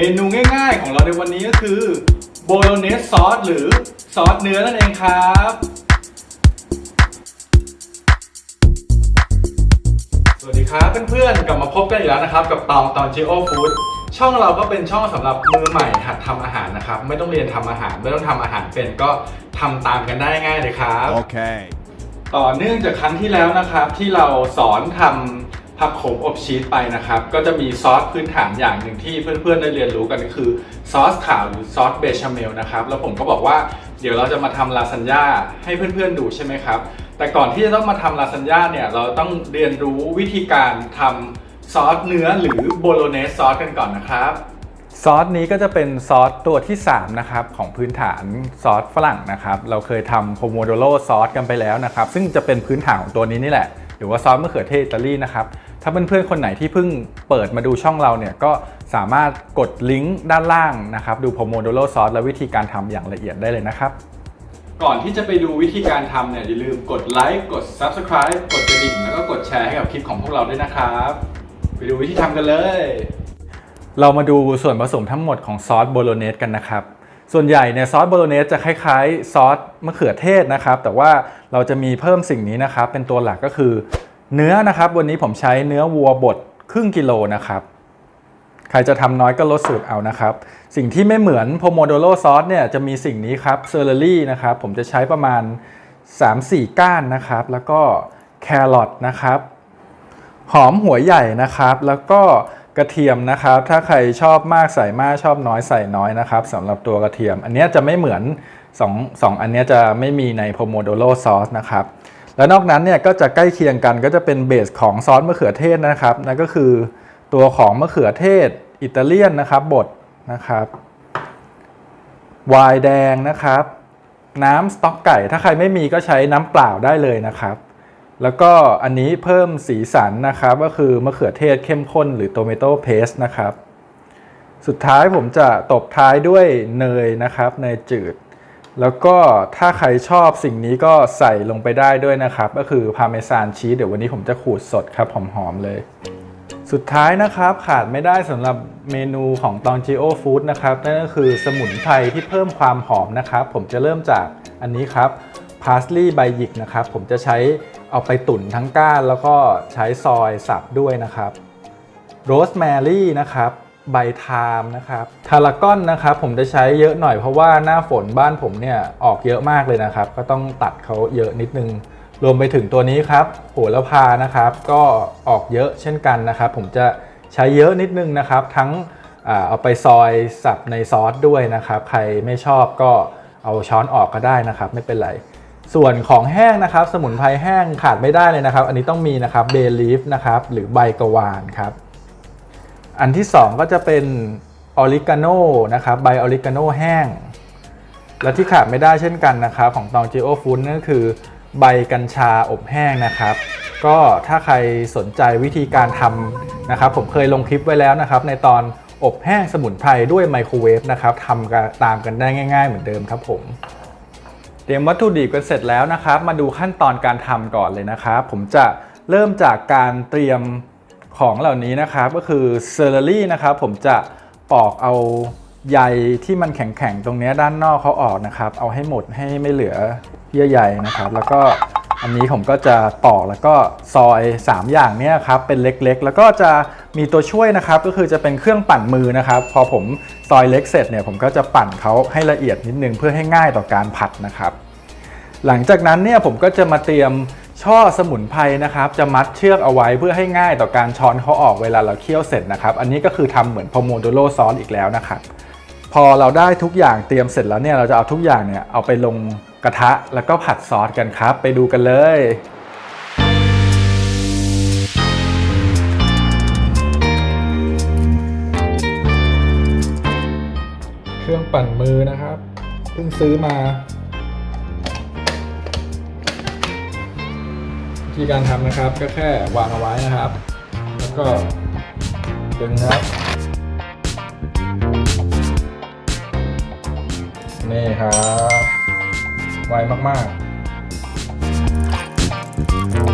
มนูง่ายๆของเราในวันนี้ก็คือโบโลเนสซอสหรือซอสเนื้อนั่นเองครับสวัสดีครับเพื่อนๆกลับมาพบกันอีกแล้วนะครับ กับตองตอน Geo Food ช่องเราก็เป็นช่องสำหรับมือใหม่หัดทำอาหารนะครับ ไม่ต้องเรียนทำอาหาร ไม่ต้องทำอาหารเป็นก็ทำตามกันได้ง่ายเลยครับ Okay. ต่อเนื่องจากครั้งที่แล้วนะครับ ที่เราสอนทำ ผักโขมอบชีสไปนะครับ ก็จะมีซอสพื้นฐานอย่างหนึ่งที่เพื่อนๆได้เรียนรู้กันก็คือซอสขาวหรือซอสเบชาเมลนะครับ แล้วผมก็บอกว่าเดี๋ยวเราจะมาทำลาซานญ่าให้เพื่อนๆดูใช่ไหมครับ แต่ก่อนที่จะต้องมาทำลาซานญ่าเนี่ยเราต้องเรียนรู้วิธีการทำซอสเนื้อหรือโบโลเนสซอสกันก่อนนะครับซอสนี้ก็จะเป็นซอสตัวที่ 3 นะครับ ของพื้นฐานซอสฝรั่งนะครับ เราเคยทำโพโมโดโรซอสกันไปแล้วนะครับ ซึ่งจะเป็นพื้นฐานของตัวนี้นี่แหละ หรือว่าซอสมะเขือเทศอิตาลีนะครับ ถ้าเพื่อนๆคนไหนที่เพิ่งเปิดมาดูช่องเราเนี่ยก็สามารถกดลิงก์ด้านล่างนะครับ ดูโพโมโดโรซอสและวิธีการทำอย่างละเอียดได้เลยนะครับ ก่อนที่จะไปดูวิธีการทำเนี่ยอย่าลืมกดไลค์กด Subscribe กดกระดิ่งแล้วก็กดแชร์ให้กับคลิปของพวกเราด้วยนะครับ ไปดูวิธีทำกันเลย เรามาดูส่วนผสมทั้งหมดของซอสโบโลเนสกันนะครับส่วนใหญ่เนี่ยซอสโบโลเนสจะคล้ายๆ ซอสมะเขือเทศนะครับ แต่ว่าเราจะมีเพิ่มสิ่งนี้นะครับ เป็นตัวหลักก็คือ เนื้อนะครับวันนี้ผมใช้เนื้อวัวบดครึ่งกิโลนะครับใครจะทำน้อยก็ลดสูตรเอานะครับ สิ่งที่ไม่เหมือนโพโมโดโรซอสเนี่ยจะมีสิ่งนี้ครับเซอร์เรรี่นะครับผมจะใช้ประมาณ 3-4 ก้านนะครับ แล้วก็แครอทนะครับ หอมหัวใหญ่นะครับ แล้วก็กระเทียมนะครับ ถ้าใครชอบมากใส่มากชอบน้อยใส่น้อยนะครับสำหรับตัวกระเทียม อันนี้จะไม่เหมือน2องสองอันนี้จะไม่มีในโพโมโดโรซอสนะครับ แล้วนอกนั้นเนี่ยก็จะใกล้เคียงกันก็จะเป็นเบสของซอสมะเขือเทศนะครับนั่นก็คือตัวของมะเขือเทศอิตาเลียนนะครับบดนะครับไวน์แดงนะครับ น้ำสต๊อกไก่ ถ้าใครไม่มีก็ใช้น้ำเปล่าได้เลยนะครับ แล้วก็อันนี้เพิ่มสีสันนะครับ ก็คือมะเขือเทศเข้มข้นหรือโตเมโต้เพสนะครับ สุดท้ายผมจะตบท้ายด้วยเนยนะครับเนยจืด แล้วก็ถ้าใครชอบสิ่งนี้ก็ใส่ลงไปได้ด้วยนะครับ ก็คือพาเมซานชีสเดี๋ยววันนี้ผมจะขูดสดครับหอมๆเลย สุดท้ายนะครับขาดไม่ได้สำหรับเมนูของตองจิโอฟู้ดนะครับ นั่นก็คือสมุนไพรที่เพิ่มความหอมนะครับ ผมจะเริ่มจากอันนี้ครับพาสลีย์ใบหยิกนะครับ ผมจะใช้เอาไปตุ๋นทั้งก้าน แล้วก็ใช้ซอยสับด้วยนะครับโรสแมรี่นะครับ ใบไทามนะครับทารากอนนะครับผมจะใช้เยอะหน่อยเพราะว่าหน้าฝนบ้านผมเนี่ยออกเยอะมากเลยนะครับ ก็ต้องตัดเขาเยอะนิดนึง รวมไปถึงตัวนี้ครับโหระพานะครับ ก็ออกเยอะเช่นกันนะครับ ผมจะใช้เยอะนิดนึงนะครับ ทั้งเอาไปซอยสับในซอสด้วยนะครับ ใครไม่ชอบก็เอาช้อนออกก็ได้นะครับ ไม่เป็นไรส่วนของแห้งนะครับ สมุนไพรแห้งขาดไม่ได้เลยนะครับ อันนี้ต้องมีนะครับเบลีฟนะครับหรือใบกะวานครับ อันที่ 2 ก็จะเป็นออริกาโนนะครับใบออริกาโนแห้ง และที่ขาดไม่ได้เช่นกันนะครับของตองจิโอฟูดนั่นก็คือใบกัญชาอบแห้งนะครับ ก็ถ้าใครสนใจวิธีการทำนะครับ ผมเคยลงคลิปไว้แล้วนะครับ ในตอนอบแห้งสมุนไพรด้วยไมโครเวฟนะครับทำตามกันได้ง่าย ๆ เหมือนเดิมครับผมเตรียมวัตถุดิบกันเสร็จแล้วนะครับ มาดูขั้นตอนการทำก่อนเลยนะครับ ผมจะเริ่มจากการเตรียม ของเหล่านี้นะครับก็คือเซอร์รี่นะครับผมจะปอกเอาใยที่มันแข็งๆตรงนี้ด้านนอกเขาออกนะครับ เอาให้หมดให้ไม่เหลือเยื่อใยนะครับ แล้วก็อันนี้ผมก็จะปอกแล้วก็ซอย 3 อย่างเนี้ยครับเป็นเล็กๆ แล้วก็จะมีตัวช่วยนะครับ ก็คือจะเป็นเครื่องปั่นมือนะครับ พอผมซอยเล็กเสร็จเนี่ยผมก็จะปั่นเขาให้ละเอียดนิดนึงเพื่อให้ง่ายต่อการผัดนะครับ หลังจากนั้นเนี่ยผมก็จะมาเตรียม ช่อสมุนไพรนะครับจะมัดเชือกเอาไว้เพื่อให้ง่ายต่อการช้อนเขาออกเวลาเราเคี่ยวเสร็จนะครับ อันนี้ก็คือทำเหมือนพโมโดโรซอสอีกแล้วนะครับพอเราได้ทุกอย่างเตรียมเสร็จแล้วเนี่ยเราจะเอาทุกอย่างเนี่ยเอาไปลงกระทะแล้วก็ผัดซอสกันครับ ไปดูกันเลยเครื่องปั่นมือนะครับ เพิ่งซื้อมา ธีการทำนะครับ ก็แค่วางเอาไว้นะครับ แล้วก็ดึงครับนี่ครับ ไวมาก ๆ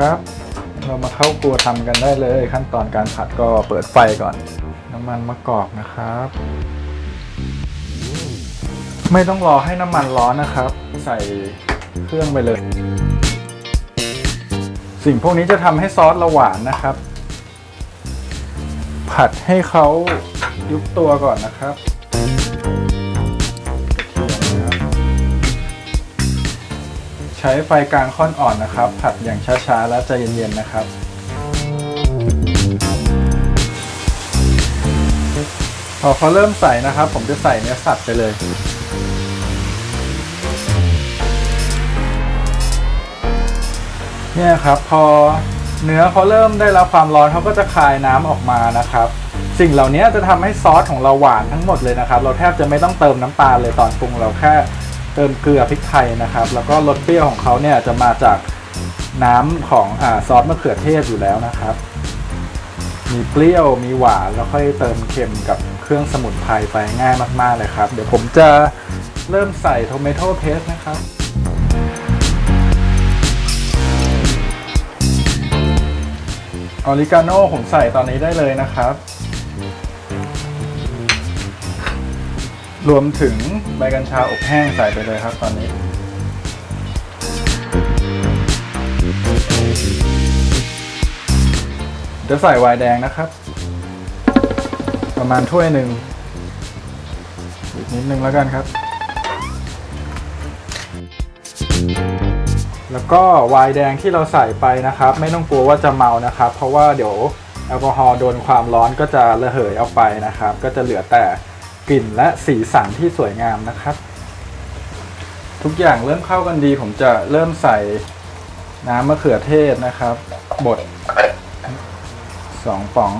ครับ เรามาเข้าครัวทำกันได้เลย ขั้นตอนการผัดก็เปิดไฟก่อน น้ำมันมะกอกนะครับ ไม่ต้องรอให้น้ำมันร้อนนะครับ ใส่เครื่องไปเลย สิ่งพวกนี้จะทำให้ซอสเราหวานนะครับ ผัดให้เขายุบตัวก่อนนะครับ ใช้ไฟกลางค่อนอ่อนนะครับ ผัดอย่างช้าๆ และใจเย็นๆนะครับ พอเขาเริ่มใส่นะครับ ผมจะใส่เนื้อสัตว์ไปเลย เนี่ยครับพอเนื้อเขาเริ่มได้รับความร้อนเขาก็จะคายน้ำออกมานะครับ สิ่งเหล่านี้จะทำให้ซอสของเราหวานทั้งหมดเลยนะครับ เราแทบจะไม่ต้องเติมน้ำตาลเลยตอนปรุงเราแค่ เติมเกลือพริกไทยนะครับ แล้วก็รสเปรี้ยวของเขาเนี่ยจะมาจากน้ำของอซอสมะเขือเทศอยู่แล้วนะครับ มีเปรี้ยวมีหวานแล้วค่อยเติมเค็มกับเครื่องสมุนไพรไปง่ายมากๆเลยครับ เดี๋ยวผมจะเริ่มใส่โทเมโตเพสนะครับออริกาโน่ผมใส่ตอนนี้ได้เลยนะครับ รวมถึงใบกัญชาอบแห้งใส่ไปเลยครับตอนนี้จะใส่ไวน์แดงนะครับ ประมาณถ้วยหนึ่งอีกนิดนึงแล้วกันครับ แล้วก็ไวน์แดงที่เราใส่ไปนะครับ ไม่ต้องกลัวว่าจะเมานะครับ เพราะว่าเดี๋ยวแอลกอฮอล์โดนความร้อนก็จะระเหยออกไปนะครับ ก็จะเหลือแต่ กลิ่นและสีสันที่สวยงามนะครับ ทุกอย่างเริ่มเข้ากันดี ผมจะเริ่มใส่น้ำมะเขือเทศนะครับบดสองป๋อง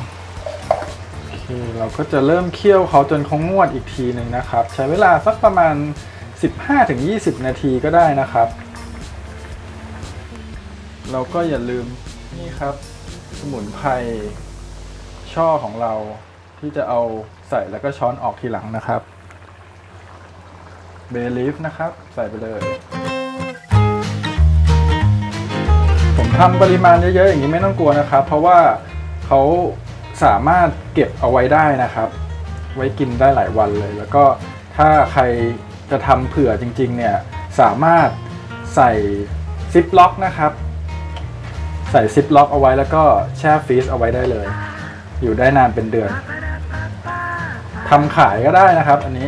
โอเคเราก็จะเริ่มเคี่ยวเขาจนเขางวดอีกทีหนึ่งนะครับ ใช้เวลาสักประมาณ 15-20 นาทีก็ได้นะครับ เราก็อย่าลืมนี่ครับ สมุนไพรช่อของเราที่จะเอา ใส่แล้วก็ช้อนออกทีหลังนะครับเบลีฟนะครับ ใส่ไปเลย ผมทำปริมาณเยอะๆอย่างนี้ไม่ต้องกลัวนะครับ เพราะว่าเขาสามารถเก็บเอาไว้ได้นะครับ ไว้กินได้หลายวันเลย แล้วก็ถ้าใครจะทำเผื่อจริง ๆ เนี่ยสามารถใส่ซิปล็อกนะครับ ใส่ซิปล็อกเอาไว้แล้วก็แช่ฟรีซเอาไว้ได้เลย อยู่ได้นานเป็นเดือน ทำขายก็ได้นะครับ อันนี้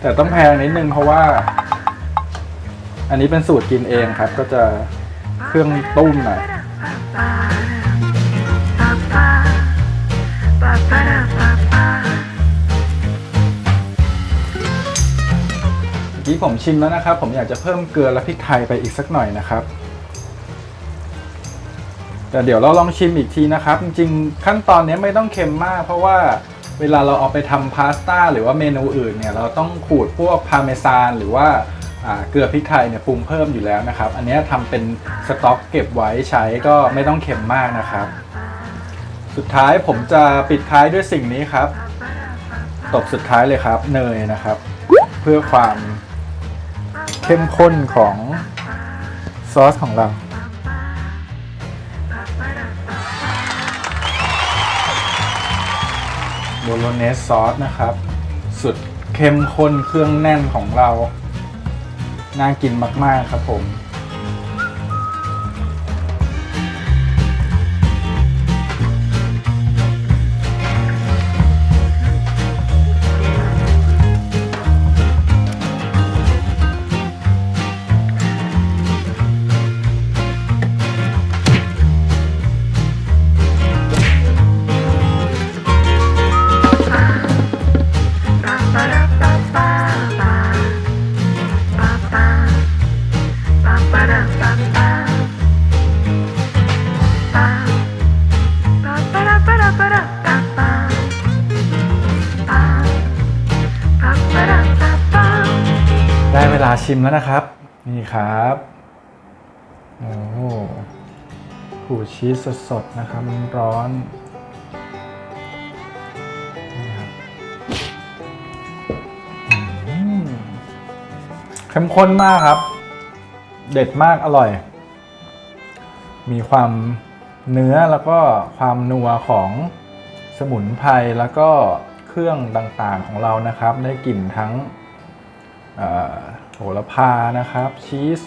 แต่ต้องแพงนิดนึงเพราะว่า อันนี้เป็นสูตรกินเองครับ ก็จะเครื่องตุ้มหน่อยเมื่อกี้ผมชิมแล้วนะครับ ผมอยากจะเพิ่มเกลือและพริกไทยไปอีกสักหน่อยนะครับแต่เดี๋ยวเราลองชิมอีกทีนะครับ จริงๆขั้นตอนนี้ไม่ต้องเค็มมาก เพราะว่า เวลาเราเอาไปทำพาสต้าหรือว่าเมนูอื่นเนี่ยเราต้องขูดพวกพาเมซานหรือว่าเกลือพริกไทยเนี่ยปรุงเพิ่มอยู่แล้วนะครับ อันนี้ทำเป็นสต็อกเก็บไว้ใช้ก็ไม่ต้องเค็มมากนะครับ สุดท้ายผมจะปิดท้ายด้วยสิ่งนี้ครับ ตบสุดท้ายเลยครับเนยนะครับ เพื่อความเข้มข้นของซอสของเรา โบโลเนสซอสนะครับ สุดเข้มข้นเครื่องแน่นของเรา น่ากินมาก ๆ ครับผม ชิมแล้วนะครับ นี่ครับโอ้โหผูชีสสดๆนะครับมันร้อนเข้มข้นมากครับ เด็ดมากอร่อย มีความเนื้อแล้วก็ความนัวของสมุนไพรแล้วก็เครื่องต่างๆของเรานะครับ ได้กลิ่นทั้ง ระพานะครับ ชีส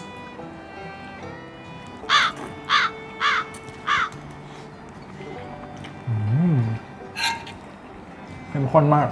อืมเข้มข้นมาก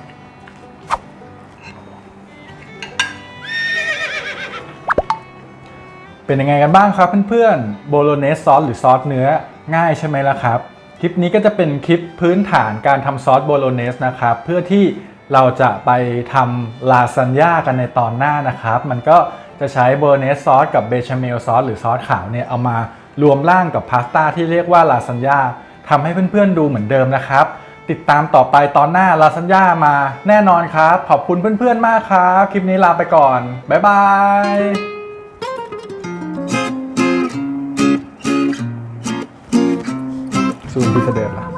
เป็นยังไงกันบ้างครับเพื่อนๆ โบโลเนสซอสหรือซอสเนื้อง่ายใช่ไหมล่ะครับ คลิปนี้ก็จะเป็นคลิปพื้นฐานการทำซอสโบโลเนสนะครับ เพื่อที่ เราจะไปทำลาซานญ่ากันในตอนหน้านะครับ มันก็จะใช้โบโลเนสซอสกับเบชาเมลซอสหรือซอสขาวเนี่ยเอามารวมร่างกับพาสต้าที่เรียกว่าลาซานญ่าทำให้เพื่อนๆดูเหมือนเดิมนะครับ ติดตามต่อไปตอนหน้าลาซานญ่ามาแน่นอนครับ ขอบคุณเพื่อนๆมากครับ คลิปนี้ลาไปก่อน บ๊ายบายซูมพี่จะเดินละ